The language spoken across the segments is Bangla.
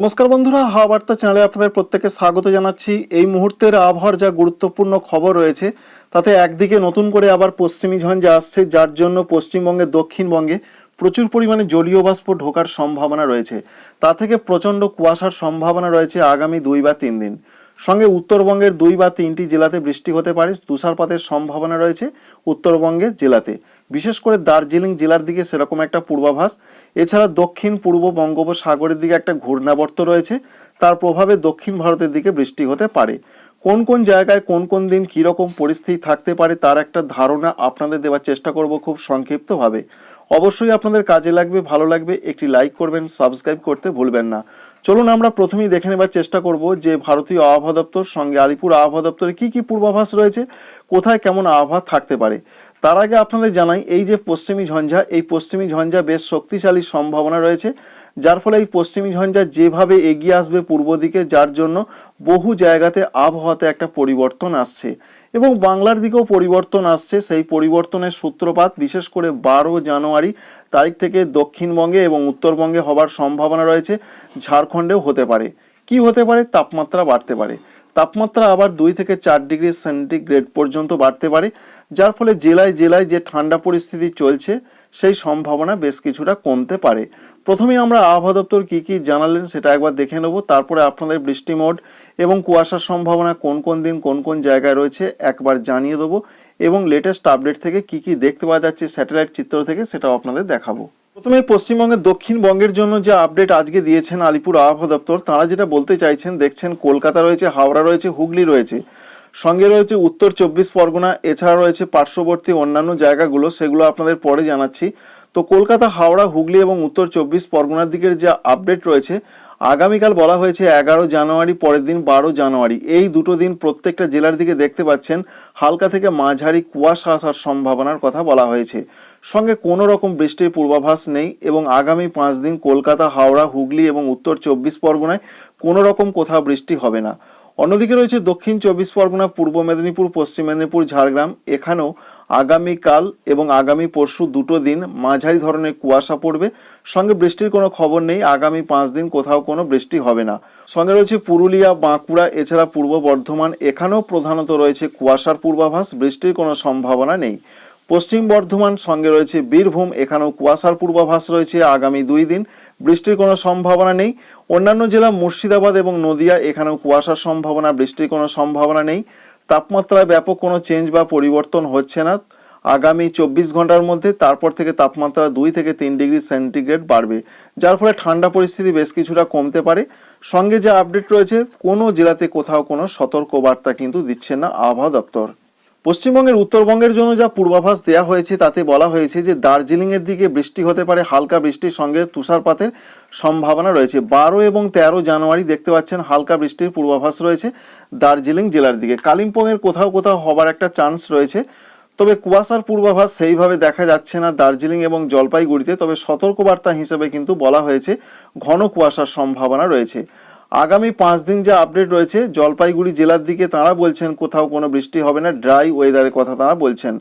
নমস্কার বন্ধুরা হাওয়া বার্তা চ্যানেলে আপনাদের প্রত্যেককে স্বাগত জানাচ্ছি। এই মুহূর্তের আবহাওয়ার যা গুরুত্বপূর্ণ খবর রয়েছে, তাতে একদিকে নতুন করে আবার পশ্চিমী ঝঞ্ঝা আসছে, যার জন্য পশ্চিমবঙ্গে, দক্ষিণবঙ্গে প্রচুর পরিমাণে জলীয় বাষ্প ঢোকার সম্ভাবনা রয়েছে। তা থেকে প্রচণ্ড কুয়াশার সম্ভাবনা রয়েছে আগামী দুই বা তিন দিন। সঙ্গে উত্তরবঙ্গের দুই বা তিনটি জেলাতে বৃষ্টি হতে পারে, তুষারপাতের সম্ভাবনা রয়েছে উত্তরবঙ্গের জেলাতে। বিশেষ করে দার্জিলিং জেলার দিকে সেরকম একটা পূর্বাভাস। এছাড়া দক্ষিণ, পূর্ব বঙ্গোপসাগরের দিকে একটা ঘূর্ণাবর্ত রয়েছে। তার প্রভাবে দক্ষিণ ভারতের দিকে বৃষ্টি হতে পারে। কোন কোন জায়গায় কোন কোন দিন কীরকম পরিস্থিতি থাকতে পারে তার একটা ধারণা আপনাদের দেওয়ার চেষ্টা করব খুব সংক্ষিপ্তভাবে। অবশ্যই আপনাদের কাজে লাগবে, ভালো লাগবে, একটি লাইক করবেন, সাবস্ক্রাইব করতে ভুলবেন না। চলুন আমরা প্রথমেই দেখে নেবার চেষ্টা করব যে ভারতীয় আবহাওয়া দপ্তর সঙ্গে আলিপুর আবহাওয়া দপ্তরে কী কী পূর্বাভাস রয়েছে, কোথায় কেমন আবহাওয়া থাকতে পারে। তার আগে আপনাদের জানাই, এই যে পশ্চিমী ঝঞ্ঝা, এই পশ্চিমী ঝঞ্ঝা বেশ শক্তিশালী সম্ভাবনা রয়েছে, যার ফলে এই পশ্চিমী ঝঞ্ঝা যেভাবে এগিয়ে আসবে পূর্ব দিকে, যার জন্য বহু জায়গাতে আবহাওয়াতে একটা পরিবর্তন আসছে। এবং বাংলার দিকেও পরিবর্তন আসছে। সেই পরিবর্তনের সূত্রপাত বিশেষ করে বারো জানুয়ারি তারিখ থেকে দক্ষিণবঙ্গে এবং উত্তরবঙ্গে হবার সম্ভাবনা রয়েছে। ঝাড়খণ্ডেও হতে পারে। কি হতে পারে? তাপমাত্রা বাড়তে পারে। তাপমাত্রা আবার দুই থেকে চার ডিগ্রি সেন্টিগ্রেড পর্যন্ত বাড়তে পারে। যার ফলে জেলায় জেলায় যে ঠান্ডা পরিস্থিতি চলছে সেই সম্ভাবনা বেশ কিছুটা কমতে পারে। প্রথমে আমরা আবহাওয়া দপ্তর কী কী জানালেন সেটা একবার দেখে নেব। তারপরে আপনাদের বৃষ্টি মোড এবং কুয়াশার সম্ভাবনা কোন কোন দিন কোন কোন জায়গায় রয়েছে একবার জানিয়ে দেবো এবং লেটেস্ট আপডেট থেকে কি কি দেখতে পাওয়া যাচ্ছে স্যাটেলাইট চিত্র থেকে সেটাও আপনাদের দেখাবো। প্রথমে পশ্চিমবঙ্গের দক্ষিণবঙ্গের জন্য যে আপডেট আজকে দিয়েছেন আলিপুর আবহাওয়া দপ্তর, তারা যেটা বলতে চাইছেন, দেখছেন কলকাতা রয়েছে, হাওড়া রয়েছে, হুগলি রয়েছে। সঙ্গে রয়েছে উত্তর চব্বিশ পরগনা, এছাড়া রয়েছে পার্শ্ববর্তী অন্যান্য জায়গাগুলো, সেগুলো আপনাদের পরে জানাচ্ছি। তো কলকাতা, হাওড়া, হুগলি এবং উত্তর চব্বিশ পরগনার দিকের যে আপডেট রয়েছে, আগামীকাল বলা হয়েছে এগারো জানুয়ারি, পরের দিন বারো জানুয়ারি। এই দুটো দিন প্রত্যেকটা জেলার দিকে দেখতে পাচ্ছেন, হালকা থেকে মাঝারি কুয়াশা আসার সম্ভাবনার কথা বলা হয়েছে। সঙ্গে কোনো রকম বৃষ্টির পূর্বাভাস নেই এবং আগামী পাঁচ দিন কলকাতা, হাওড়া, হুগলি এবং উত্তর চব্বিশ পরগনায় কোনো রকম কোথাও বৃষ্টি হবে না। অন্যদিকে রয়েছে দক্ষিণ চব্বিশ পরগনা, পূর্ব মেদিনীপুর, পশ্চিম মেদিনীপুর, ঝাড়গ্রাম। এখানেও আগামীকাল এবং আগামী পরশু দুটো দিন মাঝারি ধরনের কুয়াশা পড়বে। সঙ্গে বৃষ্টির কোনো খবর নেই। আগামী পাঁচ দিন কোথাও কোনো বৃষ্টি হবে না। সঙ্গে রয়েছে পুরুলিয়া, বাঁকুড়া, এছাড়া পূর্ব বর্ধমান। এখানেও প্রধানত রয়েছে কুয়াশার পূর্বাভাস। বৃষ্টির কোনো সম্ভাবনা নেই। পশ্চিম বর্ধমান সঙ্গে রয়েছে বীরভূম, এখানেও কুয়াশার পূর্বাভাস রয়েছে আগামী দুই দিন। বৃষ্টির কোনো সম্ভাবনা নেই। অন্যান্য জেলা মুর্শিদাবাদ এবং নদিয়া, এখানেও কুয়াশার সম্ভাবনা, বৃষ্টির কোনো সম্ভাবনা নেই। তাপমাত্রায় ব্যাপক কোনো চেঞ্জ বা পরিবর্তন হচ্ছে না। আগামী চব্বিশ ঘণ্টার মধ্যে তারপর থেকে তাপমাত্রা দুই থেকে তিন ডিগ্রি সেন্টিগ্রেড বাড়বে, যার ফলে ঠান্ডা পরিস্থিতি বেশ কিছুটা কমতে পারে। সঙ্গে যে আপডেট রয়েছে, কোনো জেলাতে কোথাও কোনো সতর্কবার্তা কিন্তু দিচ্ছে না আবহাওয়া দপ্তর। পশ্চিমবঙ্গের উত্তরবঙ্গের জন্য যা পূর্বাভাস দেওয়া হয়েছে, তাতে বলা হয়েছে যে দার্জিলিংয়ের দিকে বৃষ্টি হতে পারে, হালকা বৃষ্টির সঙ্গে তুষারপাতের সম্ভাবনা রয়েছে। বারো এবং তেরো জানুয়ারি দেখতে পাচ্ছেন হালকা বৃষ্টির পূর্বাভাস রয়েছে দার্জিলিং জেলার দিকে। কালিম্পংয়ের কোথাও কোথাও হবার একটা চান্স রয়েছে, তবে কুয়াশার পূর্বাভাস সেইভাবে দেখা যাচ্ছে না দার্জিলিং এবং জলপাইগুড়িতে, তবে সতর্কবার্তা হিসেবে কিন্তু বলা হয়েছে, ঘন কুয়াশার সম্ভাবনা রয়েছে। আগামী পাঁচ দিন যে আপডেট রয়েছে, জলপাইগুড়ি জেলার দিকে তারা বলছেন, কোথাও কোনো বৃষ্টি হবে না ড্রাই ওয়েদারের কথা তারা বলছেন।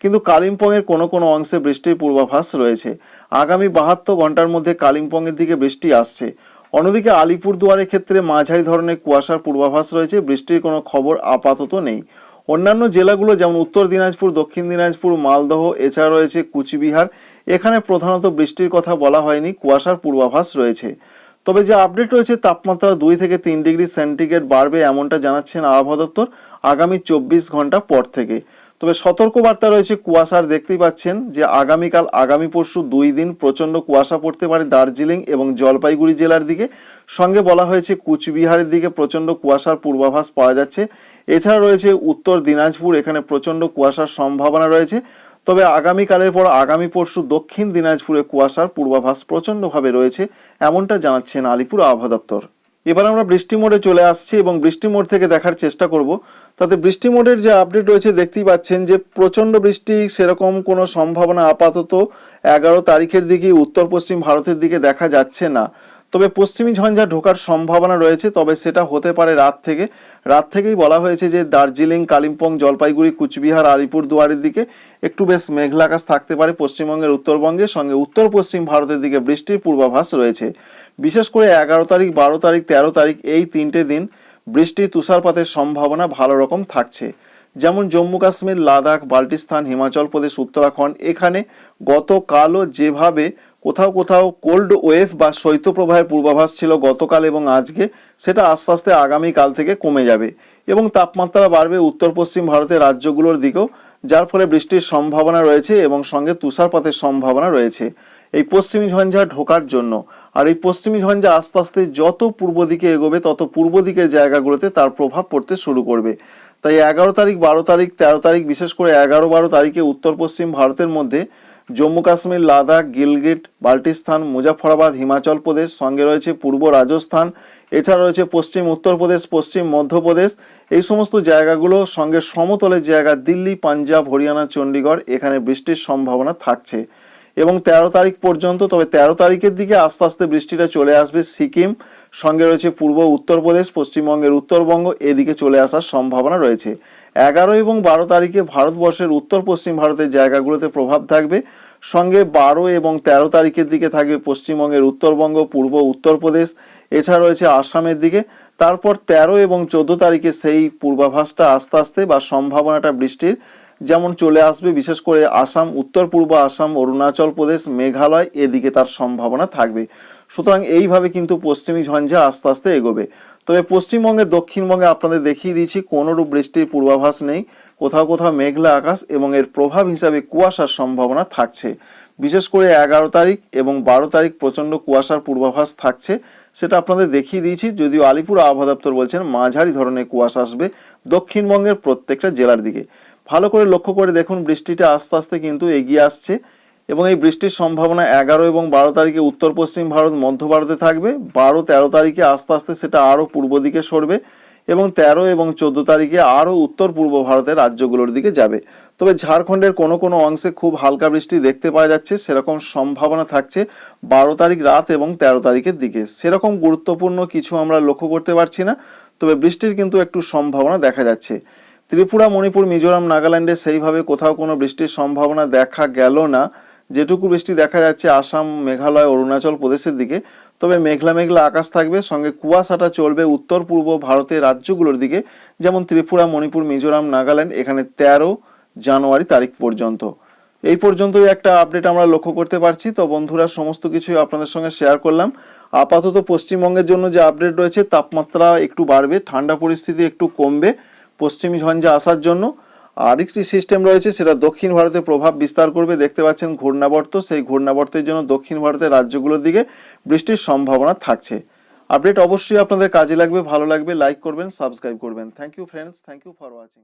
কিন্তু কালিম্পংয়ের কোনো কোনো অংশে বৃষ্টির পূর্বাভাস রয়েছে। আগামী বাহাত্তর ঘণ্টার মধ্যে কালিম্পংয়ের দিকে বৃষ্টি আসছে। অন্যদিকে আলিপুরদুয়ারের ক্ষেত্রে মাঝারি ধরনের কুয়াশার পূর্বাভাস রয়েছে, বৃষ্টির কোনো খবর আপাতত নেই। অন্যান্য জেলাগুলো যেমন উত্তর দিনাজপুর, দক্ষিণ দিনাজপুর, মালদহ, এছাড়া রয়েছে কুচবিহার। এখানে প্রধানত বৃষ্টির কথা বলা হয়নি, কুয়াশার পূর্বাভাস রয়েছে। তবে যে আপডেট রয়েছে, তাপমাত্রা দুই থেকে তিন ডিগ্রি সেন্টিগ্রেড বাড়বে এমনটা জানাচ্ছেন আবহাওয়া দপ্তর আগামী চব্বিশ ঘণ্টা পর থেকে। তবে সতর্কবার্তা রয়েছে কুয়াশার, দেখতেই পাচ্ছেন যে আগামীকাল, আগামী পরশু দুই দিন প্রচণ্ড কুয়াশা পড়তে পারে দার্জিলিং এবং জলপাইগুড়ি জেলার দিকে। সঙ্গে বলা হয়েছে, কুচবিহারের দিকে প্রচণ্ড কুয়াশার পূর্বাভাস পাওয়া যাচ্ছে। এছাড়া রয়েছে উত্তর দিনাজপুর, এখানে প্রচণ্ড কুয়াশার সম্ভাবনা রয়েছে। তবে আগামীকালের পর আগামী পরশু দক্ষিণ দিনাজপুরে কুয়াশার পূর্বাভাস প্রচণ্ডভাবে রয়েছে, এমনটা জানাচ্ছেন আলিপুর আবহাওয়া দপ্তর। এবার আমরা বৃষ্টি মোডে চলে আসছি এবং বৃষ্টি মোড থেকে দেখার চেষ্টা করব। তাতে বৃষ্টি মোডের যে আপডেট রয়েছে, দেখতেই পাচ্ছেন যে প্রচণ্ড বৃষ্টি, সেরকম কোনো সম্ভাবনা আপাতত এগারো তারিখের দিকে উত্তর পশ্চিম ভারতের দিকে দেখা যাচ্ছে না। তবে পশ্চিমী ঝঞ্ঝা ঢোকার সম্ভাবনা রয়েছে, তবে সেটা হতে পারে রাত থেকে। রাত থেকেই বলা হয়েছে যে দার্জিলিং, কালিম্পং, জলপাইগুড়ি, কুচবিহার, আলিপুর দুয়ারের দিকে একটু বেশ মেঘলা আকাশ থাকতে পারে পশ্চিমবঙ্গের উত্তরবঙ্গের সঙ্গে উত্তর পশ্চিম ভারতের দিকে বৃষ্টির পূর্বাভাস রয়েছে। বিশেষ করে এগারো তারিখ, বারো তারিখ, তেরো তারিখ এই তিনটে দিন বৃষ্টি তুষারপাতের সম্ভাবনা ভালো রকম থাকছে। যেমন জম্মু কাশ্মীর, লাদাখ, বাল্টিস্তান, হিমাচল প্রদেশ, উত্তরাখণ্ড, এখানে গতকালও যেভাবে কোথাও কোথাও কোল্ড ওয়েভ বা শৈত্যপ্রবাহের পূর্বাভাস ছিল গতকাল এবং আজকে, সেটা আস্তে আস্তে আগামীকাল থেকে কমে যাবে এবং তাপমাত্রা বাড়বে উত্তর পশ্চিম ভারতের রাজ্যগুলোর দিকেও, যার ফলে বৃষ্টির সম্ভাবনা রয়েছে এবং সঙ্গে তুষারপাতের সম্ভাবনা রয়েছে। এই পশ্চিমী ঝঞ্ঝা ঢোকার জন্য, আর এই পশ্চিমী ঝঞ্ঝা আস্তে আস্তে যত পূর্ব দিকে এগোবে, তত পূর্ব দিকের জায়গাগুলোতে তার প্রভাব পড়তে শুরু করবে। তাই এগারো তারিখ, বারো তারিখ, তেরো তারিখ, বিশেষ করে এগারো বারো তারিখে উত্তর পশ্চিম ভারতের মধ্যে জম্মু কাশ্মীর, লাদাখ, গিলগিট, বাল্টিস্তান, মুজাফরাবাদ, হিমাচল প্রদেশ, সঙ্গে রয়েছে পূর্ব রাজস্থান, এছাড়া রয়েছে পশ্চিম উত্তরপ্রদেশ পশ্চিম মধ্যপ্রদেশ এই সমস্ত জায়গাগুলো সঙ্গে সমতলের জায়গা দিল্লি, পাঞ্জাব, হরিয়ানা, চণ্ডীগড়, এখানে বৃষ্টির সম্ভাবনা থাকছে। এবং তেরো তারিখ পর্যন্ত, তবে তেরো তারিখের দিকে আস্তে আস্তে বৃষ্টিটা চলে আসবে সিকিম, সঙ্গে রয়েছে পূর্ব উত্তরপ্রদেশ পশ্চিমবঙ্গের উত্তরবঙ্গ, এদিকে চলে আসার সম্ভাবনা রয়েছে। এগারো এবং বারো তারিখে ভারতবর্ষের উত্তর পশ্চিম ভারতের জায়গাগুলোতে প্রভাব থাকবে। সঙ্গে বারো এবং তেরো তারিখের দিকে থাকবে পশ্চিমবঙ্গের উত্তরবঙ্গ, পূর্ব উত্তরপ্রদেশ এছাড়া রয়েছে আসামের দিকে। তারপর তেরো এবং চোদ্দ তারিখে সেই পূর্বাভাসটা আস্তে আস্তে বা সম্ভাবনাটা বৃষ্টির যেমন চলে আসবে, বিশেষ করে আসাম, উত্তর, পূর্ব আসাম, অরুণাচল প্রদেশ, মেঘালয়, এদিকে তার সম্ভাবনা থাকবে। সুতরাং এইভাবে কিন্তু পশ্চিমী ঝঞ্ঝা আস্তে আস্তে এগোবে। তবে পশ্চিমবঙ্গে দক্ষিণবঙ্গে আপনাদের দেখিয়ে দিয়েছি, কোনোরূপ বৃষ্টির পূর্বাভাস নেই। কোথাও কোথাও মেঘলা আকাশ এবং এর প্রভাব হিসাবে কুয়াশার সম্ভাবনা থাকছে। বিশেষ করে এগারো তারিখ এবং বারো তারিখ প্রচণ্ড কুয়াশার পূর্বাভাস থাকছে, সেটা আপনাদের দেখিয়ে দিয়েছি। যদিও আলিপুর আবহাওয়া দপ্তর বলছেন, মাঝারি ধরনের কুয়াশা আসবে দক্ষিণবঙ্গের প্রত্যেকটা জেলার দিকে। ভালো করে লক্ষ্য করে দেখুন, বৃষ্টিটা আস্তে আস্তে কিন্তু এগিয়ে আসছে এবং এই বৃষ্টির সম্ভাবনা এগারো এবং বারো তারিখে উত্তর পশ্চিম ভারত, মধ্য ভারতে থাকবে। বারো, তেরো তারিখে আস্তে আস্তে সেটা আরও পূর্ব দিকে সরবে এবং তেরো এবং চোদ্দ তারিখে আরও উত্তর পূর্ব ভারতের রাজ্যগুলোর দিকে যাবে। তবে ঝাড়খণ্ডের কোনো কোনো অংশে খুব হালকা বৃষ্টি দেখতে পাওয়া যাচ্ছে, সেরকম সম্ভাবনা থাকছে বারো তারিখ রাত এবং তেরো তারিখের দিকে। সেরকম গুরুত্বপূর্ণ কিছু আমরা লক্ষ্য করতে পারছি না, তবে বৃষ্টির কিন্তু একটু সম্ভাবনা দেখা যাচ্ছে। ত্রিপুরা, মণিপুর, মিজোরাম, নাগাল্যান্ডে সেইভাবে কোথাও কোনো বৃষ্টির সম্ভাবনা দেখা গেল না। যেটুকু বৃষ্টি দেখা যাচ্ছে আসাম, মেঘালয়, অরুণাচল প্রদেশের দিকে। তবে মেঘলা মেঘলা আকাশ থাকবে, সঙ্গে কুয়াশাটা চলবে উত্তর, পূর্ব ভারতের রাজ্যগুলোর দিকে। যেমন ত্রিপুরা, মণিপুর, মিজোরাম, নাগাল্যান্ড, এখানে তেরো জানুয়ারি তারিখ পর্যন্ত। এই পর্যন্তই একটা আপডেট আমরা লক্ষ্য করতে পারছি। তো বন্ধুরা, সমস্ত কিছুই আপনাদের সঙ্গে শেয়ার করলাম। আপাতত পশ্চিমবঙ্গের জন্য যে আপডেট রয়েছে, তাপমাত্রা একটু বাড়বে, ঠান্ডা পরিস্থিতি একটু কমবে। পশ্চিমী ঝঞ্ঝা আসার জন্য। আরেকটি সিস্টেম রয়েছে, সেটা দক্ষিণ ভারতে প্রভাব বিস্তার করবে। দেখতে পাচ্ছেন ঘূর্ণাবর্ত, সেই ঘূর্ণাবর্তের জন্য দক্ষিণ ভারতের রাজ্যগুলোর দিকে বৃষ্টির সম্ভাবনা থাকছে। আপডেট অবশ্যই আপনাদের কাজে লাগবে, ভালো লাগবে লাইক করবেন সাবস্ক্রাইব করবেন। Thank you friends thank you for watching